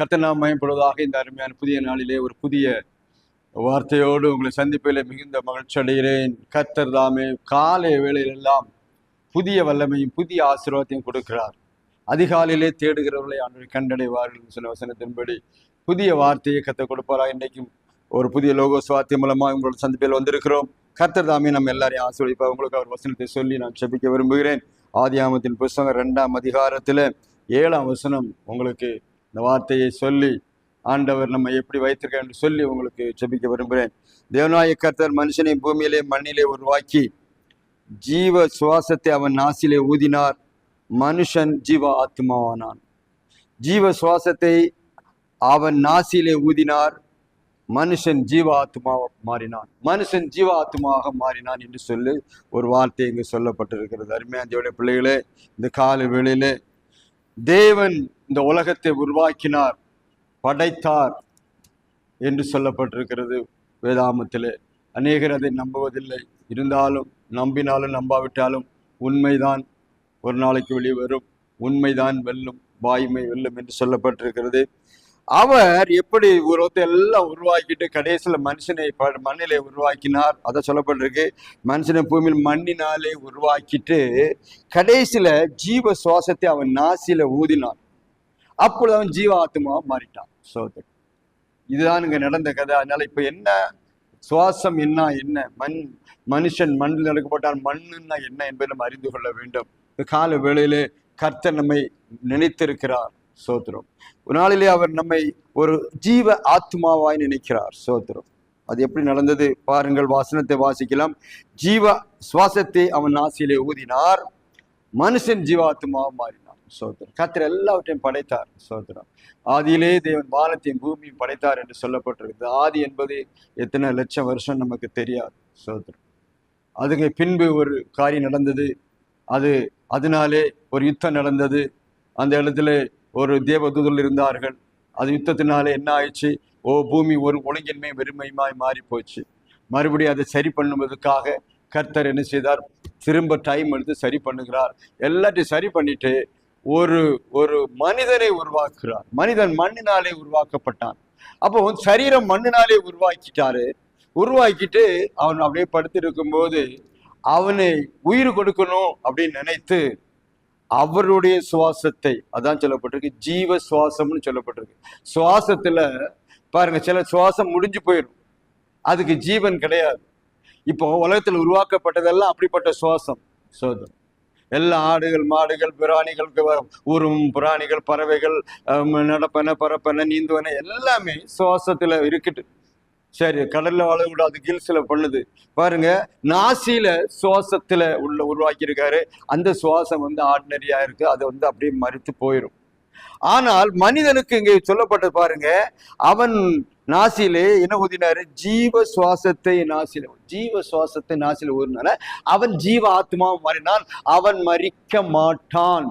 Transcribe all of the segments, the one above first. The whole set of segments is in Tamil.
கர்த்தர் நாம் மயப்படுவதாக இந்த அருமையான புதிய நாளிலே ஒரு புதிய வார்த்தையோடு உங்களை சந்திப்பில் மிகுந்த மகிழ்ச்சி அடைகிறேன். கர்த்தர் தாமே காலை வேளையிலெல்லாம் புதிய வல்லமையும் புதிய ஆசீர்வாதத்தையும் கொடுக்கிறார். அதிகாலையிலே தேடுகிறவர்களை ஆண்டு கண்டடைவார்கள் சொன்ன வசனத்தின்படி புதிய வார்த்தையை கத்த கொடுப்பாரா இன்றைக்கும் ஒரு புதிய லோகோஸ் வார்த்தை மூலமாக உங்களோட சந்திப்பில் வந்திருக்கிறோம். கர்த்தர் தாமே நம்ம எல்லாரையும் ஆசீர்வதிப்பார். உங்களுக்கு அவர் வசனத்தை சொல்லி நான் செபிக்க விரும்புகிறேன். ஆதியாமத்தின் புஸ்தகம் ரெண்டாம் அதிகாரத்தில் ஏழாம் வசனம் உங்களுக்கு இந்த வார்த்தையை சொல்லி ஆண்டவர் நம்ம எப்படி வைத்திருக்க என்று சொல்லி உங்களுக்கு செபிக்க விரும்புகிறேன். தேவநாய கர்த்தர் மனுஷனை பூமியிலே மண்ணிலே உருவாக்கி ஜீவ சுவாசத்தை அவன் நாசிலே ஊதினார். மனுஷன் ஜீவ ஆத்மாவானான். ஜீவ சுவாசத்தை அவன் நாசிலே ஊதினார். மனுஷன் ஜீவ ஆத்மாவாக மாறினான். மனுஷன் ஜீவ ஆத்மாவாக மாறினான் என்று சொல்லி ஒரு வார்த்தை இங்கு சொல்லப்பட்டிருக்கிறது. அருமையான தேவனுடைய பிள்ளைகளே இந்த கால வேளையிலே தேவன் இந்த உலகத்தை உருவாக்கினார் படைத்தார் என்று சொல்லப்பட்டிருக்கிறது வேதாமத்திலே. அநேகர் அதை நம்புவதில்லை. இருந்தாலும் நம்பினாலும் நம்பாவிட்டாலும் உண்மைதான். ஒரு நாளைக்கு வெளியே வரும். உண்மைதான் வெல்லும் வாய்மை வெல்லும் என்று சொல்லப்பட்டிருக்கிறது. அவர் எப்படி உருவத்தை எல்லாம் உருவாக்கிட்டு கடைசியில் மனுஷனை ப- மண்ணிலே உருவாக்கினார்? அதை சொல்லப்பட்டிருக்கு. மனுஷனை பூமியில் மண்ணினாலே உருவாக்கிட்டு கடைசியில் ஜீவ சுவாசத்தை அவன் நாசியில் ஊதினான். அப்பொழுது அவன் ஜீவ ஆத்மாவா மாறிட்டான். சோதர் இதுதான் இங்கே நடந்த கதை. அதனால இப்போ என்ன? சுவாசம் என்ன என்ன? மண் மனுஷன் மண்ணில் நடக்கப்பட்டால் மண்ணுன்னா என்ன என்பதை நம்ம அறிந்து கொள்ள வேண்டும். கால வேளையிலே கர்த்தர் நம்மை நினைத்திருக்கிறார். சோத்திரம். ஒரு நாளிலே அவர் நம்மை ஒரு ஜீவ ஆத்மாவாய் நினைக்கிறார் சோத்திரம். அது எப்படி நடந்தது? பாருங்கள் வாசனத்தை வாசிக்கலாம். ஜீவ சுவாசத்தை அவன் ஆசையிலே ஊதினார். மனுஷன் ஜீவாத்மாவும் மாறினார் சோத்திரம். கத்திர எல்லாவற்றையும் படைத்தார் சோத்திரம். ஆதியிலே தேவன் வானத்தையும் பூமியும் படைத்தார் என்று சொல்லப்பட்டிருக்கிறது. ஆதி என்பது எத்தனை லட்சம் வருஷம் நமக்கு தெரியாது சோத்திரம். அதுக்கு பின்பு ஒரு காரியம் நடந்தது. அது அதனாலே ஒரு யுத்தம் நடந்தது. அந்த இடத்துல ஒரு தேவதூதர்கள் இருந்தார்கள். அது யுத்தத்தினாலே என்ன ஆயிடுச்சு? ஓ பூமி ஒரு ஒழுங்கின்மை வெறுமையுமாய் மாறி போச்சு மறுபடியும் அதை சரி பண்ணுவதற்காக கர்த்தர் என்ன செய்தார்? திரும்ப டைம் எடுத்து சரி பண்ணுகிறார். எல்லாத்தையும் சரி பண்ணிட்டு ஒரு ஒரு மனிதனை உருவாக்குறார் மனிதன் மண்ணினாலே உருவாக்கப்பட்டான். அப்போ சரீரம் மண்ணினாலே உருவாக்கிட்டாரு. உருவாக்கிட்டு அவன் அப்படியே படுத்திருக்கும் போது அவனை உயிர் கொடுக்கணும் அப்படின்னு நினைத்து அவருடைய சுவாசத்தை அதான் சொல்லப்பட்டிருக்கு ஜீவ சுவாசம்னு சொல்லப்பட்டிருக்கு. சுவாசத்துல பாருங்க சில சுவாசம் முடிஞ்சு போயிடும். அதுக்கு ஜீவன் கிடையாது. இப்போ உலகத்தில் உருவாக்கப்பட்டதெல்லாம் அப்படிப்பட்ட சுவாசம். சோதம் எல்லா ஆடுகள் மாடுகள் பிராணிகள் ஊரும் பிராணிகள் பறவைகள் நடப்பன பரப்பன நீந்துவன எல்லாமே சுவாசத்துல இருக்குது. சரி கடல்ல வாழக்கூடாது விடாது கில்ஸ்ல பண்ணுது. பாருங்க நாசியில சுவாசத்துல உள்ள உருவாக்கியிருக்காரு. அந்த சுவாசம் வந்து ஆர்டினரியா இருக்கு. அது வந்து அப்படியே மறித்து போயிடும் ஆனால் மனிதனுக்கு இங்கே சொல்லப்பட்டது பாருங்க அவன் நாசியிலே என்ன ஊதினாரு? ஜீவ சுவாசத்தை நாசில ஜீவ சுவாசத்தை நாசில ஊதினால அவன் ஜீவ ஆத்மா மாறினான் அவன் மறிக்க மாட்டான்.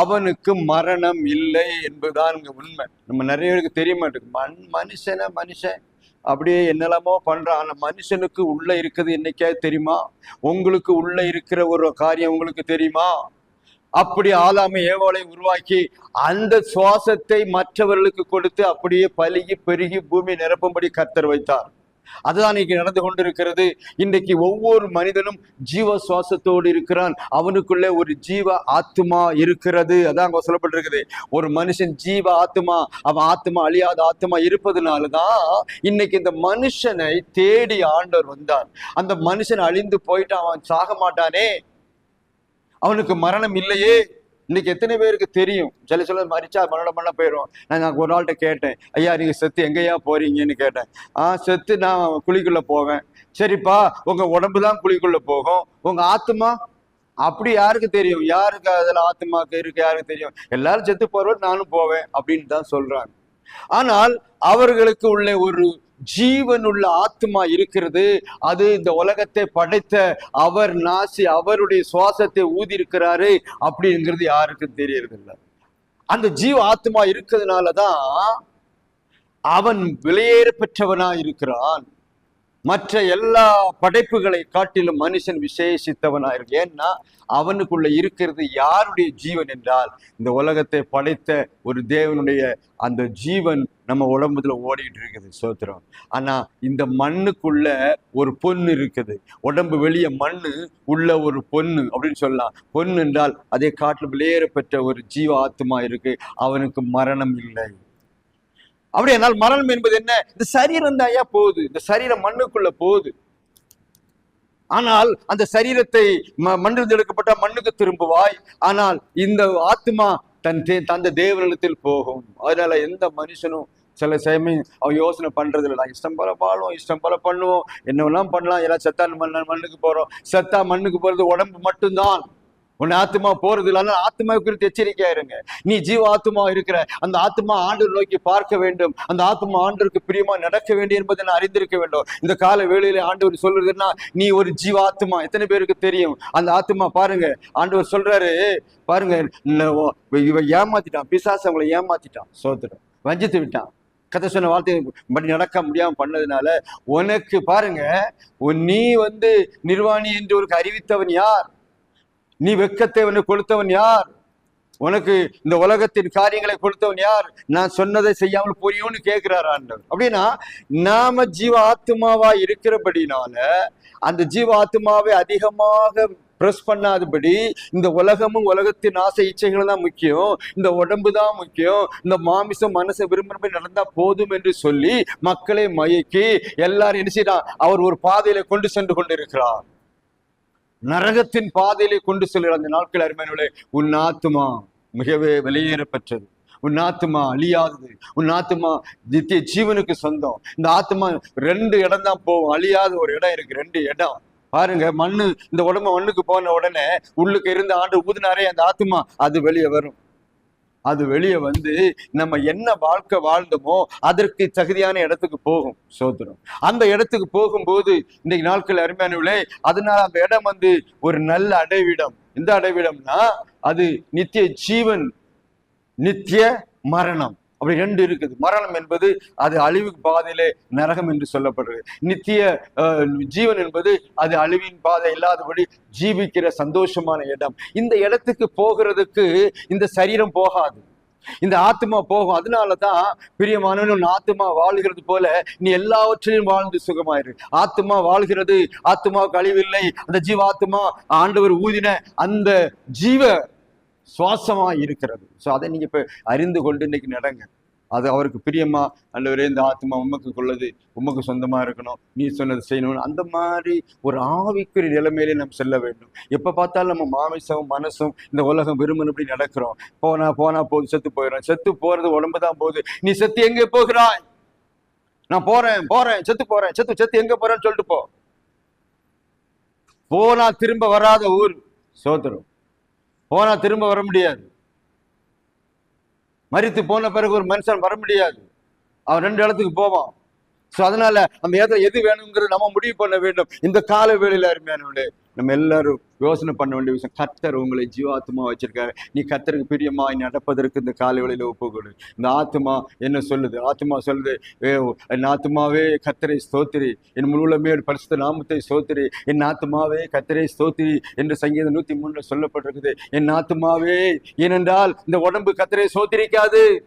அவனுக்கு மரணம் இல்லை என்பதுதான் உண்மை. நம்ம நிறைய பேருக்கு தெரிய மாட்டேங்குது. மண் மனுஷன மனுஷன். அப்படியே என்னெல்லாமோ பண்ணுறான் ஆனா மனுஷனுக்கு உள்ளே இருக்குது என்னைக்காவது தெரியுமா? உங்களுக்கு உள்ளே இருக்கிற ஒரு காரியம் உங்களுக்கு தெரியுமா? அப்படி ஆளாமை ஏவாளை உருவாக்கி அந்த சுவாசத்தை மற்றவர்களுக்கு கொடுத்து அப்படியே பழுகி பெருகி பூமி நிரப்பும்படி கர்த்தர் வைத்தார். அதுதான் இன்னைக்கு நடந்து கொண்டிருக்கிறது. இன்றைக்கு ஒவ்வொரு மனிதனும் ஜீவ சுவாசத்தோடு இருக்கிறான். அவனுக்குள்ளே ஒரு ஜீவ ஆத்மா இருக்கிறது. அதான் அங்கே சொல்லப்பட்டிருக்குது. ஒரு மனுஷன் ஜீவ ஆத்மா அவன் ஆத்மா அழியாத ஆத்மா இருப்பதனாலதான் இன்னைக்கு இந்த மனுஷனை தேடி ஆண்டவர் வந்தார். அந்த மனுஷன் அழிந்து போயிட்டு அவன் சாக மாட்டானே. அவனுக்கு மரணம் இல்லையே. இன்னைக்கு எத்தனை பேருக்கு தெரியும்? சில சில மறிச்சா மரணம் பண்ண போயிடும் நான் நான் ஒரு நாள்கிட்ட கேட்டேன். ஐயா நீங்க செத்து எங்கேயா போறீங்கன்னு கேட்டேன். ஆ செத்து நான் குழிக்குள்ள போவேன். சரிப்பா உங்க உடம்பு தான் குழிக்குள்ள போகும். உங்க ஆத்மா அப்படி யாருக்கு தெரியும்? யாருக்கு அதில் ஆத்மாக்கு இருக்கு யாருக்கு தெரியும்? எல்லாரும் செத்து போறவங்க நானும் போவேன் அப்படின்னு தான் சொல்றாங்க. ஆனால் அவர்களுக்கு உள்ள ஒரு ஜீவனுள்ள ஆத்மா இருக்கிறது. அது இந்த உலகத்தை படைத்த அவர் நாசி அவருடைய சுவாசத்தை ஊதி இருக்கிறாரு அப்படிங்கிறது யாருக்கும் தெரியறதில்ல. அந்த ஜீவ ஆத்மா இருக்கிறதுனாலதான் அவன் வெளியேற பெற்றவனா இருக்கிறான். மற்ற எல்லா படைப்புகளை காட்டிலும் மனுஷன் விசேஷித்தவனாயிருக்கு ஏன்னா அவனுக்குள்ள இருக்கிறது யாருடைய ஜீவன் என்றால் இந்த உலகத்தை படைத்த ஒரு தேவனுடைய அந்த ஜீவன் நம்ம உடம்புல ஓடிட்டு இருக்குது சோத்திரம். ஆனா இந்த மண்ணுக்குள்ள ஒரு பொண்ணு இருக்குது. உடம்பு வெளியே மண்ணு உள்ள ஒரு பொண்ணு அப்படின்னு சொல்லலாம். பொண்ணு என்றால் காட்டில் காட்டிலும் வெளியேறப்பெற்ற ஒரு ஜீவ ஆத்மா இருக்கு. அவனுக்கு மரணம் இல்லை. அப்படி என்னால் மரணம் என்பது என்ன? இந்த சரீரம் தாயா போகுது. இந்த சரீரம் மண்ணுக்குள்ள போகுது. ஆனால் அந்த சரீரத்தை ம- மண்ணிலிருந்து எடுக்கப்பட்ட மண்ணுக்கு திரும்புவாய். ஆனால் இந்த ஆத்மா தன் தே- தந்த தேவனிடத்தில் போகும். அதனால எந்த மனுஷனும் சில சமயம் அவன் யோசனை பண்றது இல்லை நான் இஷ்டம் போல பாடுவோம் இஷ்டம் போல பண்ணுவோம். என்னவெல்லாம் பண்ணலாம்? எல்லாம் செத்தா மண் மண்ணுக்கு போறோம். செத்தா மண்ணுக்கு போறது உடம்பு மட்டும்தான். உன் ஆத்மா போறது இல்லை ஆத்மா குறித்து எச்சரிக்கையா இருங்க நீ ஜீவ ஆத்மா இருக்கிற அந்த ஆத்மா ஆண்டு நோக்கி பார்க்க வேண்டும். அந்த ஆத்மா ஆண்டுக்கு பிரியமா நடக்க வேண்டும் என்பதை நான் அறிந்திருக்க வேண்டும். இந்த கால வேளையில ஆண்டவர் சொல்றதுன்னா நீ ஒரு ஜீவ ஆத்மா எத்தனை பேருக்கு தெரியும்? அந்த ஆத்மா பாருங்க. ஆண்டவர் சொல்றாரு பாருங்க ஓ, இவன் ஏமாத்திட்டான். பிசாசு அவங்களை ஏமாத்திட்டான். சோத்திரம். வஞ்சித்து விட்டான். கதை சொன்ன வார்த்தை படி நடக்க முடியாம பண்ணதுனால உனக்கு பாருங்க உன் நீ வந்து நிர்வாணி என்று ஒரு அறிவித்தவன் யார்? நீ வெக்கத்தை கொடுத்தவன் யார்? உனக்கு இந்த உலகத்தின் காரியங்களை கொடுத்தவன் யார்? நான் சொன்னதை செய்யாமல் போறியோன்னு கேட்கிறார் ஆண்டவர். அப்படின்னா நாம ஜீவ ஆத்மாவா இருக்கிறபடினால அந்த ஜீவ ஆத்மாவை அதிகமாக பிரஸ் பண்ணாதபடி இந்த உலகமும் உலகத்தின் ஆசை இச்சைகள் தான் முக்கியம். இந்த உடம்பு தான் முக்கியம். இந்த மாமிசம் மனசை விரும்பினபடி நடந்தா போதும் என்று சொல்லி மக்களை மயக்கி எல்லாரும் என்ன செய்யறான்? அவர் ஒரு பாதையில கொண்டு சென்று கொண்டிருக்கிறார். நரகத்தின் பாதையிலே கொண்டு செல்கிற அந்த நாட்கள் அருமையானவர்களே உன் ஆத்துமா மிகவே வெளியேறப்பெற்றது. உன் ஆத்துமா அழியாதது. உன் ஆத்துமா நித்திய ஜீவனுக்கு சொந்தம். இந்த ஆத்துமா ரெண்டு இடம் தான் போகும். அழியாத ஒரு இடம் இருக்கு. ரெண்டு இடம். பாருங்க மண்ணு இந்த உடம்பு மண்ணுக்கு போன உடனே உள்ளுக்கு இருந்த ஆண்டு ஊதினாரே அந்த ஆத்துமா அது வெளியே வரும். அது வெளியே வந்து நம்ம என்ன வாழ்க்கை வாழ்ந்தோமோ அதற்கு தகுதியான இடத்துக்கு போகும் சோதரம் அந்த இடத்துக்கு போகும்போது இன்னைக்கு நாட்கள் அருமையானவில்லை அதனால அந்த இடம் வந்து ஒரு நல்ல அடைவிடம். எந்த அடைவிடம்னா அது நித்திய ஜீவன் நித்திய மரணம். அப்படி ரெண்டு இருக்குது. மரணம் என்பது அது அழிவு பாதையிலே நரகம் என்று சொல்லப்படுறது நித்திய அஹ், ஜீவன் என்பது அது அழிவின் பாதை இல்லாதபடி ஜீவிக்கிற சந்தோஷமான இடம். இந்த இடத்துக்கு போகிறதுக்கு இந்த சரீரம் போகாது. இந்த ஆத்மா போகும். அதனாலதான் பிரியமானவன் உன் ஆத்மா வாழ்கிறது போல நீ எல்லாவற்றையும் வாழ்ந்து சுகமாயிரு. ஆத்மா வாழ்கிறது ஆத்மாவுக்கு அழிவில்லை. அந்த ஜீவாத்மா ஆண்டவர் ஊதின அந்த ஜீவ சுவாசமா இருக்கிறது. ஸோ அதை நீங்க இப்ப அறிந்து கொண்டு இன்னைக்கு நடங்க. அது அவருக்கு பிரியமா அல்லவரே இந்த ஆத்மா உமக்கு கொள்ளது உமக்கு சொந்தமா இருக்கணும் நீ சொன்னது செய்யணும் அந்த மாதிரி ஒரு ஆவிக்குரிய நிலைமையிலே நாம் செல்ல வேண்டும். எப்ப பார்த்தாலும் நம்ம மாமிசம் மனசும் இந்த உலகம் விரும்பினபடி நடக்கிறோம். போனா போனா போது செத்து போயிடும். செத்து போறது உடம்பு தான் போகுது. நீ செத்து எங்கே போகிறாய்? நான் போறேன் போறேன் செத்து போறேன். செத்து செத்து எங்க போறேன்னு சொல்லிட்டு போ. போனா திரும்ப வராத ஊர் சோதரும். போனா திரும்ப வர முடியாது. மறித்து போன பிறகு ஒரு மனுஷன் வர முடியாது. அவன் ரெண்டு இடத்துக்கு போவான். ஸோ அதனால அந்த இடத்துல எது வேணுங்கிறது நம்ம முடிவு பண்ண வேண்டும். இந்த கால வேளையில அருமையானவர்களே நம்ம எல்லாரும் யோசனை பண்ண வேண்டிய விஷயம் கத்தர் உங்களை ஜீவாத்மா வச்சிருக்காரு. நீ கத்தருக்கு பிரியமாய் நடப்பதற்கு இந்த கால வேளையில ஒப்புக்கொடு. இந்த ஆத்மா என்ன சொல்லுது? ஆத்மா சொல்லுது "ஏ, என் ஆத்மாவே கத்தரை ஸ்தோத்திரி. என் முழுமே பரிசுத்த நாமத்தை ஸ்தோத்திரி. என் ஆத்மாவே கத்தரை ஸ்தோத்திரி என்று சங்கீதம் நூத்தி மூணுல சொல்லப்பட்டிருக்குது. என் ஆத்மாவே ஏனென்றால் இந்த உடம்பு கத்தரை சோத்திரிக்காது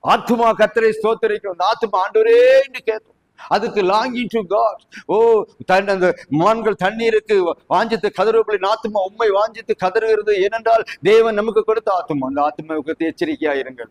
ஆத்மா கத்தரை ஸ்தோத்தரிக்கும். அந்த ஆத்மா ஆண்டோரே என்று கேட்கும் அதுக்கு லாங்கிங் டு காட் ஓ தன் அந்த மான்கள் தண்ணீருக்கு வாஞ்சித்து கதறுபடி ஆத்மா உண்மை வாஞ்சித்து கதறுகிறது. ஏனென்றால் தேவன் நமக்கு கொடுத்த ஆத்மா அந்த ஆத்மாவுக்கு எச்சரிக்கையா இருங்கள்.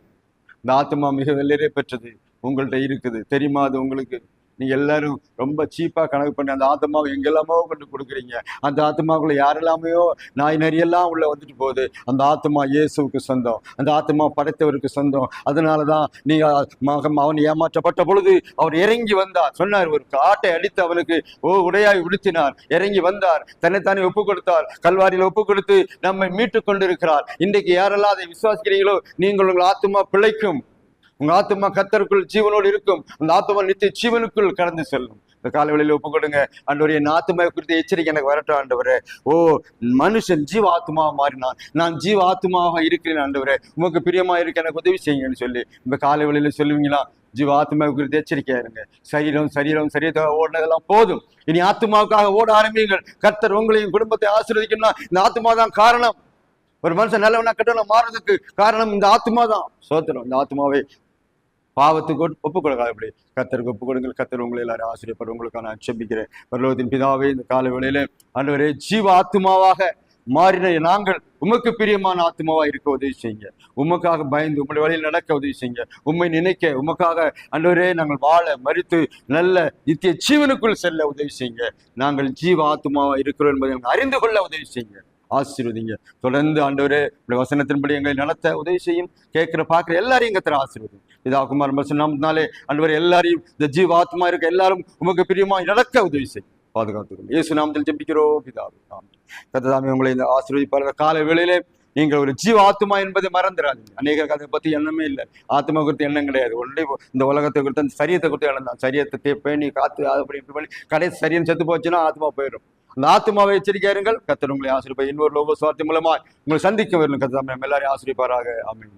இந்த ஆத்மா மிக வெள்ளரே பெற்றது. உங்கள்கிட்ட இருக்குது. தெரியுமா அது உங்களுக்கு? நீங்கள் எல்லாரும் ரொம்ப சீப்பாக கணக்கு பண்ணி அந்த ஆத்மாவை எங்கெல்லாமோ கொண்டு கொடுக்குறீங்க. அந்த ஆத்மாவுக்குள்ள யாரெல்லாமையோ நாய் நரியெல்லாம் உள்ள வந்துட்டு போகுது. அந்த ஆத்மா இயேசுவுக்கு சொந்தம். அந்த ஆத்மா படைத்தவருக்கு சொந்தம். அதனாலதான் நீங்க மகம் அவன் ஏமாற்றப்பட்ட பொழுது அவர் இறங்கி வந்தார். சொன்னார் ஒரு காட்டை அடித்து அவனுக்கு ஓ உடையாய் உடுத்தினார். இறங்கி வந்தார். தன்னைத்தானே ஒப்பு கொடுத்தார். கல்வாரியில் ஒப்பு கொடுத்து நம்மை மீட்டு கொண்டிருக்கிறார். இன்றைக்கு யாரெல்லாம் அதை விசுவாசிக்கிறீங்களோ நீங்கள் உங்கள் ஆத்மா பிழைக்கும். உங்க ஆத்மா கத்தருக்குள் ஜீவனோடு இருக்கும். அந்த ஆத்மா நித்திய ஜீவனுக்குள் கடந்து செல்லும். இந்த காலவெளியில் ஒப்பு கொடுங்க. ஆண்டவரே என் ஆத்மாவை குறித்த எச்சரிக்கை எனக்கு வரட்டும் ஆண்டவரே. ஓ மனுஷன் ஜீவ ஆத்மாவா மாறினான். நான் ஜீவ ஆத்மாவாக இருக்கிறேன் ஆண்டவரே. உமக்கு பிரியமா இருக்க எனக்கு உதவி செய்யுங்கன்னு சொல்லி இந்த காலவெளியில சொல்லுவீங்களா? ஜீவ ஆத்மா குறித்து எச்சரிக்கையா இருங்க. சரீரம் சரீரம் சரீரத்தை ஓடினதெல்லாம் போதும். இனி ஆத்மாவுக்காக ஓட ஆரம்பியுங்கள். கர்த்தர் உங்களையும் குடும்பத்தை ஆசீர்வதிக்கணும்னா இந்த ஆத்மா தான் காரணம். ஒரு மனுஷன் நல்லவனா கெட்டவனா மாறுறதுக்கு காரணம் இந்த ஆத்மா தான் சோத்திரம் இந்த ஆத்மாவை பாவத்துக்கு ஒப்பு கொடுக்காது அப்படி கத்தருக்கு ஒப்பு கொடுங்கள் கத்தர் உங்களை எல்லாரும் ஆசிரியப்பட உங்களுக்கு நான் அச்சபிக்கிறேன் பரலோகத்தின் பிதாவே இந்த கால வேளையில அன்றுவரே ஜீவ ஆத்மாவாக மாறின நாங்கள் உமக்கு பிரியமான ஆத்மாவா இருக்க உதவி செய்யுங்க. உமக்காக பயந்து உங்களுடைய வழியில் நடக்க உதவி செய்யுங்க. உண்மை நினைக்க உமக்காக அன்றுவரே நாங்கள் வாழ மறித்து நல்ல நித்திய ஜீவனுக்குள் செல்ல உதவி செய்யுங்க. நாங்கள் ஜீவ ஆத்மாவா இருக்கிறோம் என்பதை அறிந்து கொள்ள உதவி செய்யுங்க. ஆசீர்வதிங்க. தொடர்ந்து ஆண்டவரே வசனத்தின்படி எங்களை நடத்த உதவி செய்யும் கேட்குற பார்க்குற எல்லாரையும் கத்திர ஆசீர்வதி. இதா குமார் நாமத்தினாலே ஆண்டவர் எல்லாரையும் இந்த ஜீவ ஆத்மா இருக்க எல்லாரும் உமக்கு பிரியமா நடக்க உதவி செய்யும் பாதுகாத்துக்கணும் இயேசு நாமத்தில் ஜெபிக்கிறோம் பிதாவே கத்ததாமே உங்களை இந்த ஆசீர்வதிப்பாளர் கால வேளையிலே நீங்கள் ஒரு ஜீவ ஆத்மா என்பதை மறந்துடாதீங்க அநேக அதை பத்தி எண்ணமே இல்லை. ஆத்மா குறித்து எண்ணம் கிடையாது. ஒன்லி இந்த உலகத்தை குறித்து அந்த சரியத்தை குறித்து எண்ணம் சரியத்தை பேணி காத்து அப்படி இப்படி பண்ணி கடைசி சரியன்னு செத்து போச்சுன்னா ஆத்மா போயிடும் அந்த ஆத்மாவை எச்சரிக்கையா இருங்கள் கத்தர் உங்களை ஆசிரியப்பா இன்னொரு லோக சுவார்த்தி மூலமா உங்களை சந்திக்க வரணும் கத்தர் நம்ம எல்லாரையும் ஆசிரியப்பாராக ஆமென்.